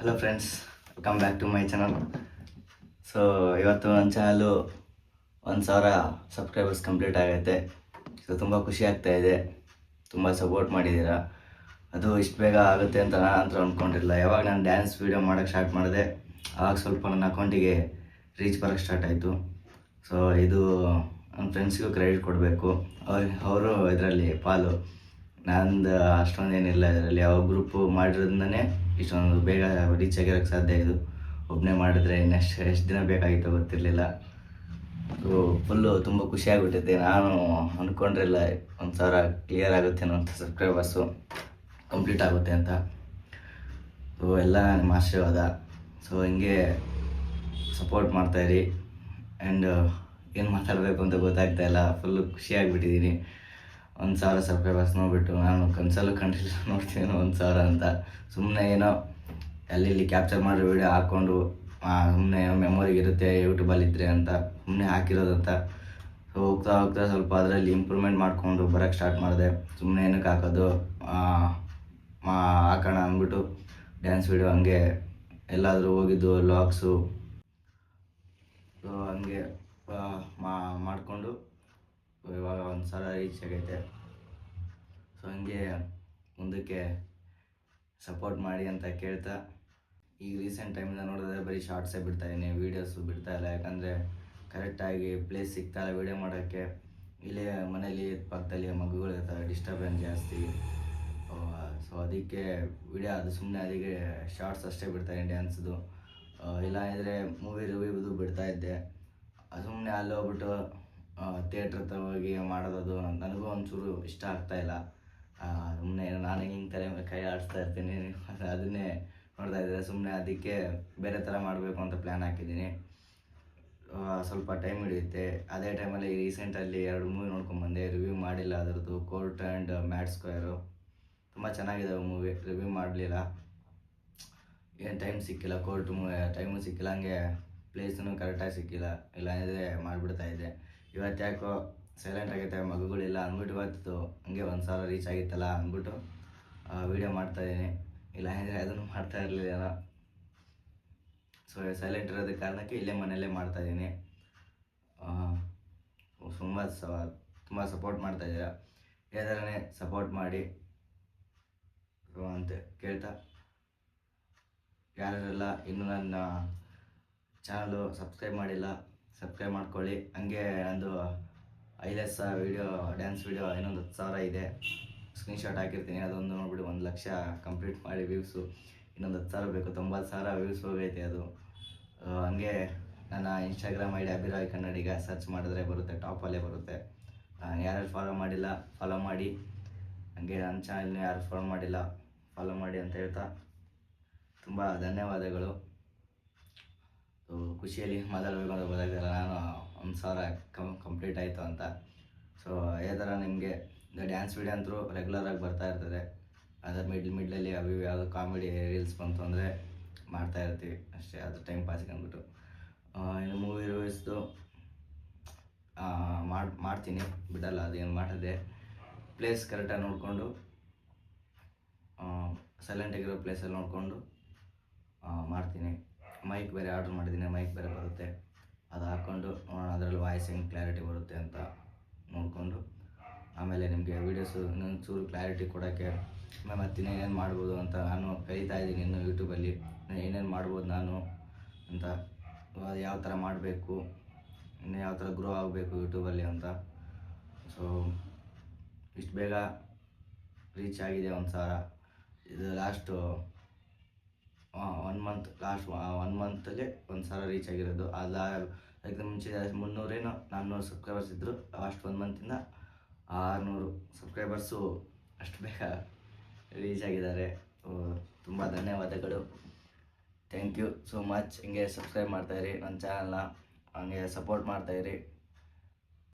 Hello friends welcome back to my channel so ಇವತ್ತು ನನ್ನ channel ಒಂದು ಸಾವಿರ ಸಬ್ಸ್ಕ್ರೈಬರ್ಸ್ ಕಂಪ್ಲೀಟ್ ಆಗೈತೆ. ಸೊ ತುಂಬ ಖುಷಿ ಆಗ್ತಾ ಇದೆ. ತುಂಬ ಸಪೋರ್ಟ್ ಮಾಡಿದ್ದೀರಾ. ಅದು ಇಷ್ಟು ಬೇಗ ಆಗುತ್ತೆ ಅಂತ ನಾನು ಅಂತ ಅಂದ್ಕೊಂಡಿರಲಿಲ್ಲ ಯಾವಾಗ ನಾನು ಡ್ಯಾನ್ಸ್ ವೀಡಿಯೋ ಮಾಡೋಕ್ಕೆ ಸ್ಟಾರ್ಟ್ ಮಾಡಿದೆ, ಆವಾಗ ಸ್ವಲ್ಪ ನನ್ನ ಅಕೌಂಟಿಗೆ ರೀಚ್ ಬರೋಕ್ಕೆ ಸ್ಟಾರ್ಟ್ ಆಯಿತು. ಸೊ ಇದು ನನ್ನ ಫ್ರೆಂಡ್ಸ್ಗೂ ಕ್ರೆಡಿಟ್ ಕೊಡಬೇಕು. ಅವರು ಇದರಲ್ಲಿ ಪಾಲು. ನಂದು ಅಷ್ಟೊಂದೇನಿಲ್ಲ ಇದರಲ್ಲಿ. ಯಾವ ಗ್ರೂಪು ಮಾಡಿರೋದ್ರಿಂದನೇ ಇಷ್ಟೊಂದು ಬೇಗ ರೀಚ್ ಆಗಿರೋಕ್ಕೆ ಸಾಧ್ಯ ಇದು ಒಬ್ಬನೇ ಮಾಡಿದ್ರೆ ಇನ್ನೆಷ್ಟು ಎಷ್ಟು ದಿನ ಬೇಕಾಗಿತ್ತು ಗೊತ್ತಿರಲಿಲ್ಲ. ಫುಲ್ಲು ತುಂಬ ಖುಷಿಯಾಗ್ಬಿಟ್ಟಿದೆ ನಾನು ಅಂದ್ಕೊಂಡಿರಲಿಲ್ಲ ಒಂದು ಸಾವಿರ ಕ್ಲಿಯರ್ ಆಗುತ್ತೇನೋ ಅಂತ ಸಬ್ಸ್ಕ್ರೈಬರ್ಸು ಕಂಪ್ಲೀಟ್ ಆಗುತ್ತೆ ಅಂತ. ಸೊ ಎಲ್ಲ ನಿಮ್ಮ ಆಶೀರ್ವಾದ. ಸೊ ಹಿಂಗೆ ಸಪೋರ್ಟ್ ಮಾಡ್ತಾಯಿರಿ ಆ್ಯಂಡ್ ಏನು ಮಾತಾಡಬೇಕು ಅಂತ ಗೊತ್ತಾಗ್ತಾ ಇಲ್ಲ. ಫುಲ್ಲು ಖುಷಿಯಾಗಿಬಿಟ್ಟಿದ್ದೀನಿ ಒಂದು ಸಾವಿರ ಸಬ್ಸ್ಕ್ರೈಬರ್ಸ್ ನೋಡ್ಬಿಟ್ಟು ನಾನು ಕನಸಲ್ಲೂ ಕಂಡಿಲ್ಲ, ನೋಡ್ತೀನಿ ಒಂದು ಸಾವಿರ ಅಂತ. ಸುಮ್ಮನೆ ಏನೋ ಅಲ್ಲಿ ಇಲ್ಲಿ ಕ್ಯಾಪ್ಚರ್ ಮಾಡಿರೋ ವೀಡಿಯೋ ಹಾಕ್ಕೊಂಡು ಸುಮ್ಮನೆ ಮೆಮೊರಿ ಇರುತ್ತೆ ಯೂಟ್ಯೂಬಲ್ಲಿ ಇದ್ದರೆ ಅಂತ ಸುಮ್ಮನೆ ಹಾಕಿರೋದಂತ ಸೊ ಹೋಗ್ತಾ ಹೋಗ್ತಾ ಸ್ವಲ್ಪ ಅದರಲ್ಲಿ ಇಂಪ್ರೂವ್ಮೆಂಟ್ ಮಾಡಿಕೊಂಡು ಬರೋಕ್ಕೆ ಸ್ಟಾರ್ಟ್ ಮಾಡಿದೆ. ಸುಮ್ಮನೆ ಏನಕ್ಕೆ ಹಾಕೋದು ಹಾಕೋಣ ಅಂದ್ಬಿಟ್ಟು ಡ್ಯಾನ್ಸ್ ವೀಡಿಯೋ ಹಂಗೆ ಎಲ್ಲಾದರೂ ಹೋಗಿದ್ದು ಲಾಗ್ಸು ಸೊ ಹಂಗೆ ಮಾಡಿಕೊಂಡು ಇವಾಗ ಒಂದು ಸಲ ರೀಚ್ ಆಗೈತೆ. ಸೊ ಹಂಗೆ ಮುಂದಕ್ಕೆ ಸಪೋರ್ಟ್ ಮಾಡಿ ಅಂತ ಕೇಳ್ತಾ, ಈಗ ರೀಸೆಂಟ್ ಟೈಮಿಂದ ನೋಡಿದ್ರೆ ಬರೀ ಶಾರ್ಟ್ಸೇ ಬಿಡ್ತಾ ಇದ್ದೀನಿ ವೀಡಿಯೋಸು ಬಿಡ್ತಾ ಇಲ್ಲ. ಯಾಕಂದರೆ ಕರೆಕ್ಟಾಗಿ ಪ್ಲೇಸ್ ಸಿಗ್ತಾ ಇಲ್ಲ ವೀಡಿಯೋ ಮಾಡೋಕ್ಕೆ. ಇಲ್ಲೇ ಮನೇಲಿ ಪಕ್ಕದಲ್ಲಿ ಮಗುಗಳು ಇರ್ತಾರೆ ಡಿಸ್ಟರ್ಬೆನ್ಸ್ ಜಾಸ್ತಿ. ಸೊ ಅದಕ್ಕೆ ವಿಡಿಯೋ ಅದು ಸುಮ್ಮನೆ ಅದಕ್ಕೆ ಶಾರ್ಟ್ಸ್ ಅಷ್ಟೇ ಬಿಡ್ತಾಯಿದ್ದೀನಿ ಡ್ಯಾನ್ಸ್ದು ಇಲ್ಲ ಅಂದರೆ ಮೂವಿ ರಿವ್ಯೂದು ಬಿಡ್ತಾ ಇದ್ದೆ. ಸುಮ್ಮನೆ ಅಲ್ಲಿ ಹೋಗ್ಬಿಟ್ಟು ಥಿಯೇಟ್ರ್ ಹತ್ರ ಹೋಗಿ ಮಾಡೋದು ನನಗೂ ಒಂಚೂರು ಇಷ್ಟ ಆಗ್ತಾಯಿಲ್ಲ ಸುಮ್ಮನೆ ನಾನು ಹಿಂಗೆ ತಲೆ ಮೇಲೆ ಕೈ ಆಡಿಸ್ತಾ ಇರ್ತೀನಿ. ಅದನ್ನೇ ನೋಡ್ತಾ ಇದ್ದಾರೆ ಸುಮ್ಮನೆ ಅದಕ್ಕೆ ಬೇರೆ ಥರ ಮಾಡಬೇಕು ಅಂತ ಪ್ಲ್ಯಾನ್ ಹಾಕಿದ್ದೀನಿ. ಸ್ವಲ್ಪ ಟೈಮ್ ಹಿಡಿಯುತ್ತೆ. ಅದೇ ಟೈಮಲ್ಲಿ ರೀಸೆಂಟಲ್ಲಿ ಎರಡು ಮೂವಿ ನೋಡ್ಕೊಂಬಂದೆ ರಿವ್ಯೂ ಮಾಡಿಲ್ಲ ಅದರದ್ದು. ಕೋರ್ಟ್ ಆ್ಯಂಡ್ ಮ್ಯಾಟ್ ಸ್ಕ್ವೇರು ತುಂಬ ಚೆನ್ನಾಗಿದೆ ಮೂವಿ ರಿವ್ಯೂ ಮಾಡಲಿಲ್ಲ. ಏನು ಟೈಮ್ ಸಿಕ್ಕಿಲ್ಲ. ಕೋರ್ಟ್ ಮೂವಿ ಟೈಮು ಸಿಕ್ಕಿಲ್ಲ. ಹಂಗೆ ಪ್ಲೇಸೂ ಕರೆಕ್ಟಾಗಿ ಸಿಕ್ಕಿಲ್ಲ. ಇಲ್ಲ ಮಾಡಿಬಿಡ್ತಾ ಇದ್ದೆ. ಇವತ್ತು ಯಾಕೋ ಸೈಲೆಂಟ್ ಆಗೈತೆ, ಮಗುಗಳಿಲ್ಲ ಅಂದ್ಬಿಟ್ಟು ಇವತ್ತು ಹಂಗೆ ಒಂದು ಸಾವಿರ ರೀಚ್ ಆಗಿತ್ತಲ್ಲ ಅಂದ್ಬಿಟ್ಟು ವೀಡಿಯೋ ಮಾಡ್ತಾಯಿದ್ದೀನಿ ಇಲ್ಲ ಅಂದರೆ ಅದನ್ನು ಮಾಡ್ತಾ ಇರಲಿಲ್ಲ ಸೊ ಸೈಲೆಂಟ್ ಇರೋದಕ್ಕೆ ಕಾರಣಕ್ಕೆ ಇಲ್ಲೇ ಮನೆಯಲ್ಲೇ ಮಾಡ್ತಾಯಿದ್ದೀನಿ ತುಂಬ ಸ, ತುಂಬ ಸಪೋರ್ಟ್ ಮಾಡ್ತಾಯಿದ್ದೀರಾ ಇದೇ ಥರನೇ ಸಪೋರ್ಟ್ ಮಾಡಿ. ಅಂತ ಕೇಳ್ತಾ. ಯಾರೆಲ್ಲ ಇನ್ನೂ ನನ್ನ ಚಾನಲು ಸಬ್ಸ್ಕ್ರೈಬ್ ಮಾಡಿಲ್ಲ ಸಬ್ಸ್ಕ್ರೈಬ್ ಮಾಡ್ಕೊಳ್ಳಿ. ಹಂಗೆ ನಂದು ಐಲೆಸ್ ವೀಡಿಯೋ, ಡ್ಯಾನ್ಸ್ ವೀಡಿಯೋ ಇನ್ನೊಂದು ಹತ್ತು ಸಾವಿರ ಇದೆ. ಸ್ಕ್ರೀನ್ಶಾಟ್ ಹಾಕಿರ್ತೀನಿ. ಅದೊಂದು ನೋಡ್ಬಿಟ್ಟು ಒಂದು ಲಕ್ಷ ಕಂಪ್ಲೀಟ್ ಮಾಡಿ ವ್ಯೂಸು ಇನ್ನೊಂದು ಹತ್ತು ಸಾವಿರ ಬೇಕು. ತೊಂಬತ್ತು ಸಾವಿರ ವ್ಯೂಸ್ ಹೋಗೈತೆ ಅದು. ಹಂಗೆ ನನ್ನ Instagram I D Abhiroy Kannadiga. Search ಮಾಡಿದ್ರೆ ಬರುತ್ತೆ ಟಾಪಲ್ಲೇ ಬರುತ್ತೆ. ಯಾರ್ಯಾರು ಫಾಲೋ ಮಾಡಿಲ್ಲ, ಫಾಲೋ ಮಾಡಿ. ಹಂಗೆ ನನ್ನ ಚಾನಲ್ನ ಯಾರು ಫಾಲೋ ಮಾಡಿಲ್ಲ, ಫಾಲೋ ಮಾಡಿ ಅಂತ ಹೇಳ್ತಾ, ತುಂಬ ಧನ್ಯವಾದಗಳು. ಖುಷಿಯಲ್ಲಿ ಮಾತಾಡಬೇಕು ಗೊತ್ತಾಗ್ತಿಲ್ಲ ನಾನು ಒಂದು ಸಾವಿರ ಕಮ್ ಕಂಪ್ಲೀಟ್ ಆಯಿತು ಅಂತ. ಸೊ ಅದೇ ಥರ ನಿಮಗೆ ಡ್ಯಾನ್ಸ್ ವೀಡಿಯೋ ಅಂತೂ ರೆಗ್ಯುಲರಾಗಿ ಬರ್ತಾ ಇರ್ತದೆ. ಅದರ ಮಿಡ್ಲ್ ಮಿಡ್ಲಲ್ಲಿ ಅವು ಯಾವುದು ಕಾಮಿಡಿ ರೀಲ್ಸ್ ಬಂತು ಅಂದರೆ ಮಾಡ್ತಾ ಇರ್ತೀವಿ. ಅಷ್ಟೇ, ಅದು ಟೈಮ್ ಪಾಸಿಗೆ ಅಂದ್ಬಿಟ್ಟು ಇನ್ನು ಮೂವಿ ರಿವೀಸ್ದು ಮಾಡಿ, ಮಾಡ್ತೀನಿ. ಬಿಡಲ್ಲ, ಅದೇನು ಮಾಡಿದೆ. ಪ್ಲೇಸ್ ಕರೆಕ್ಟಾಗಿ ನೋಡಿಕೊಂಡು ಸೈಲೆಂಟಾಗಿರೋ ಪ್ಲೇಸಲ್ಲಿ ನೋಡಿಕೊಂಡು ಮಾಡ್ತೀನಿ. ಮೈಕ್ ಬೇರೆ ಆರ್ಡ್ರ್ ಮಾಡಿದ್ದೀನಿ ಮೈಕ್ ಬೇರೆ ಬರುತ್ತೆ. ಅದು ಹಾಕ್ಕೊಂಡು ಅದರಲ್ಲಿ ವಾಯ್ಸ್ ಹೆಂಗೆ ಕ್ಲಾರಿಟಿ ಬರುತ್ತೆ ಅಂತ ನೋಡಿಕೊಂಡು ಆಮೇಲೆ ನಿಮಗೆ ವೀಡಿಯೋಸು ಇನ್ನೊಂದು ಕ್ಲಾರಿಟಿ ಕೊಡೋಕ್ಕೆ ಆಮೇಲೆ ಮತ್ತೆ ಇನ್ನೇನೇನು ಮಾಡ್ಬೋದು ಅಂತ ನಾನು ಕಲಿತಾ ಇದ್ದೀನಿ ಇನ್ನು ಯೂಟ್ಯೂಬಲ್ಲಿ ಏನೇನು ಮಾಡ್ಬೋದು ನಾನು ಅಂತ. ಯಾವ ಥರ ಮಾಡಬೇಕು, ಇನ್ನು ಯಾವ ಥರ ಗ್ರೋ ಆಗಬೇಕು ಯೂಟ್ಯೂಬಲ್ಲಿ ಅಂತ. ಸೊ ಇಷ್ಟು ಬೇಗ ರೀಚ್ ಆಗಿದೆ ಒಂದು ಸಾವಿರ ಇದು last one month last one ಮಂತಲ್ಲಿ ಒಂದು ಸಲ ರೀಚ್ ಆಗಿರೋದು. ಅದ ಅದಕ್ಕಿಂತ ಮುಂಚೆ ಮುನ್ನೂರೇನೋ ನಾನ್ನೂರು ಸಬ್ಸ್ಕ್ರೈಬರ್ಸ್ ಇದ್ದರು ಲಾಸ್ಟ್ ಒನ್ ಮಂತಿಂದ ಆರುನೂರು ಸಬ್ಸ್ಕ್ರೈಬರ್ಸು ಅಷ್ಟು ಬೇಗ ರೀಚ್ ಆಗಿದ್ದಾರೆ. ತುಂಬ ಧನ್ಯವಾದಗಳು. ಥ್ಯಾಂಕ್ ಯು ಸೋ ಮಚ್ ಹಿಂಗೆ ಸಬ್ಸ್ಕ್ರೈಬ್ ಮಾಡ್ತಾಯಿರಿ ನನ್ನ ಚಾನಲ್ನ ಹಂಗೆ ಸಪೋರ್ಟ್ ಮಾಡ್ತಾಯಿರಿ